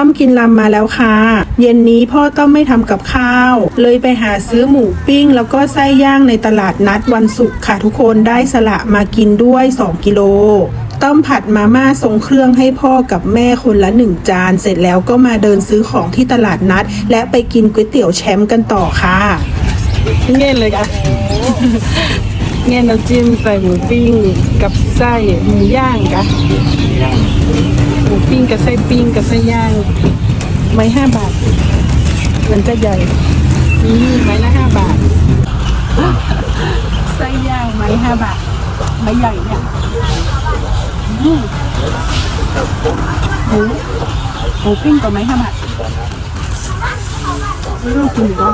ต้อมกินลำมาแล้วค่ะ เย็นนี้พ่อต้อมไม่ทำกับข้าว เลยไปหาซื้อหมูปิ้ง แล้วก็ไส้ย่างในตลาดนัดวันศุกร์ค่ะทุกคนได้สละมากินด้วย 2 กิโลต้อมผัดมาม่าทรงเครื่องให้พ่อกับแม่คนละหนึ่งจาน เสร็จแล้วก็มาเดินซื้อของที่ตลาดนัด และไปกินก๋วยเตี๋ยวแชมป์กันต่อค่ะเงี้ยเลยค่ะ เงี้ยน้ำจิ้มใส่หมูปิ้งกับไส้หมูย่างกะหมูปิ้งกับไส้ปิ้งกับไส้ย่างไม้ห้าบาท มันจะใหญ่นี่ไม้ละห้าบาทไส้ย่างไม้ห้าบาทไม้ใหญ่เนี่ยอืมหมูหมูปิ้งกับไม้ห้าบาทไม่ต้องกินหรอ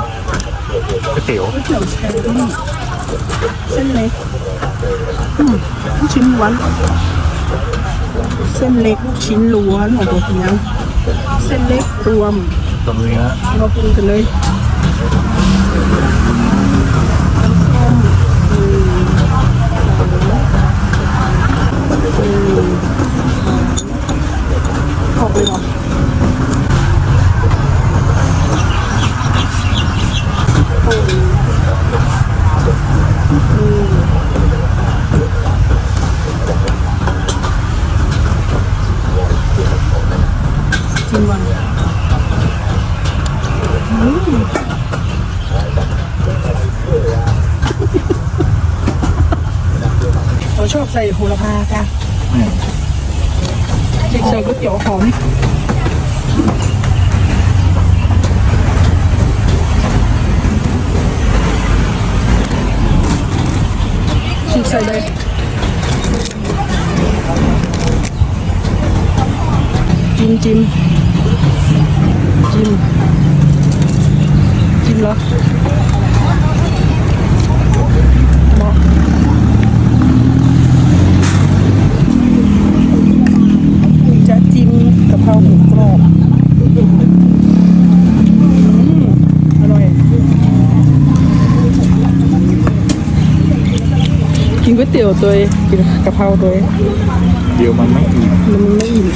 ก๋วยเตี๋ยวก๋วยเตี๋ยวแชมป์ เส้นเล็กอืมลูกชิ้นล้วน เส้นเล็กลูกชิ้นล้วนของตัวเนี้ยเส้นเล็กรวมตรงเนื้อเราปรุงกันเลยน้ำส้มอืมอืมออกเลยเหรอโอ้อืม จิ้มวันอืมเราชอบใส่โหระพาค่ะเด็กใส่ก๋วยเตี๋ยวหอมใส่เลย จิ้มจิ้มจิ้มเหรอเหมาจะจิ้มกะเพราหมูกรอบ กินก๋วยเตี๋ยวตัวเองกินกะเพราตัวเองเดี๋ยวมันไม่อิ่มมันไม่อิ่ม